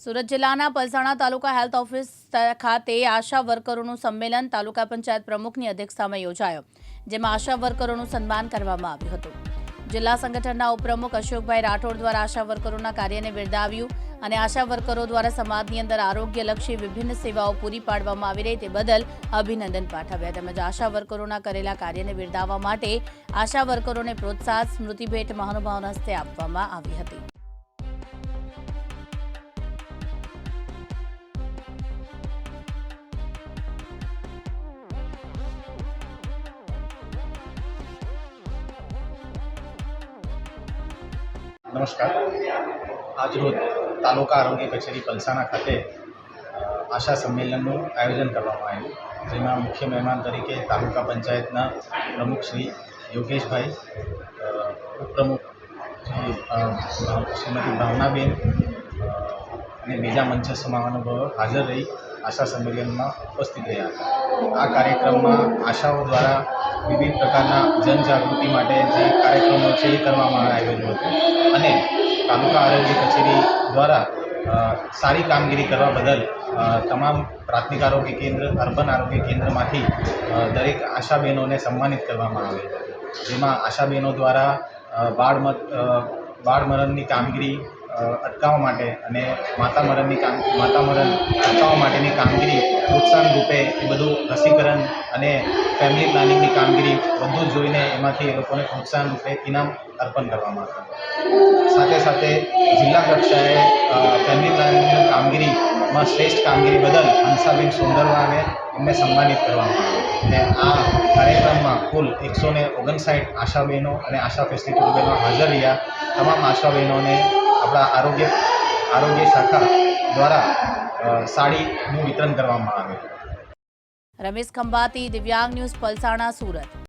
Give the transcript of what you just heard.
સુરત જિલ્લાના પલસાણા તાલુકા health office ખાતે આશા વર્કરોનું સંમેલન તાલુકા પંચાયત પ્રમુખની અધ્યક્ષતામાં યોજાયો, જેમાં આશા વર્કરોનું સન્માન કરવામાં આવ્યું હતું. જિલ્લા સંગઠનના ઉપપ્રમુખ અશોકભાઈ રાઠોડ દ્વારા આશા વર્કરોના કાર્યને બિરદાવ્યું અને આશા વર્કરો દ્વારા સમાજની અંદર આરોગ્યલક્ષી વિભિન્ન સેવાઓ પૂરી પાડવામાં આવી રહી તે બદલ અભિનંદન પાઠવ્યા. તેમજ આશા વર્કરોના કરેલા કાર્યને બિરદાવવા માટે આશા વર્કરોને પ્રોત્સાહન, સ્મૃતિભેટ, મહાનુભાવના હસ્તે આપવામાં આવી હતી. નમસ્કાર. આજરોજ તાલુકા આરોગ્ય કચેરી પલસાણા ખાતે આશા સંમેલનનું આયોજન કરવામાં આવ્યું. જેમાં મુખ્ય મહેમાન તરીકે તાલુકા પંચાયતના પ્રમુખ શ્રી યોગેશભાઈ ઉપપ્રમુખ શ્રી શ્રીમતી ભાવનાબેન અને બીજા મંચ મહાનુભાવો હાજર રહી આશા સંમેલનમાં ઉપસ્થિત રહ્યા હતા. આ કાર્યક્રમમાં આશાઓ દ્વારા વિવિધ પ્રકારના જનજાગૃતિ માટે જે કાર્યક્રમો છે એ કરવામાં આવેલું હતું. અને તાલુકા આરોગ્ય કચેરી દ્વારા સારી કામગીરી કરવા બદલ તમામ પ્રાથમિક આરોગ્ય કેન્દ્ર, અર્બન આરોગ્ય કેન્દ્રમાંથી દરેક આશાબહેનોને સન્માનિત કરવામાં આવે જેમાં આશાબહેનો દ્વારા બાળ મત બાળ મરણની કામગીરી અટકાવવા માટે અને માતા મરણની કામ, માતા મરણ અટકાવવા માટેની કામગીરી પ્રોત્સાહન રૂપે એ બધું રસીકરણ અને ફેમિલી પ્લાનિંગની કામગીરી બધું જોઈને એમાંથી એ લોકોને પ્રોત્સાહન રૂપે ઇનામ અર્પણ કરવામાં આવ્યું સાથે સાથે જિલ્લા કક્ષાએ ફેમિલી પ્લાનિંગની કામગીરીમાં શ્રેષ્ઠ કામગીરી બદલ હંસાબેન સુંદરવાને એમને સન્માનિત કરવામાં આવ્યું. અને આ કાર્યક્રમમાં કુલ એકસો ને ઓગણસાઠ આશા બહેનો અને આશા ફેસિલિટી બહેનો હાજર રહ્યા. તમામ આશા બહેનોને આપણા આરોગ્ય આરોગ્ય શાખા દ્વારા સાડીનું વિતરણ કરવામાં આવે. રમેશ ખંભાતી, દિવ્યાંગ ન્યૂઝ, પલસાણા, સુરત.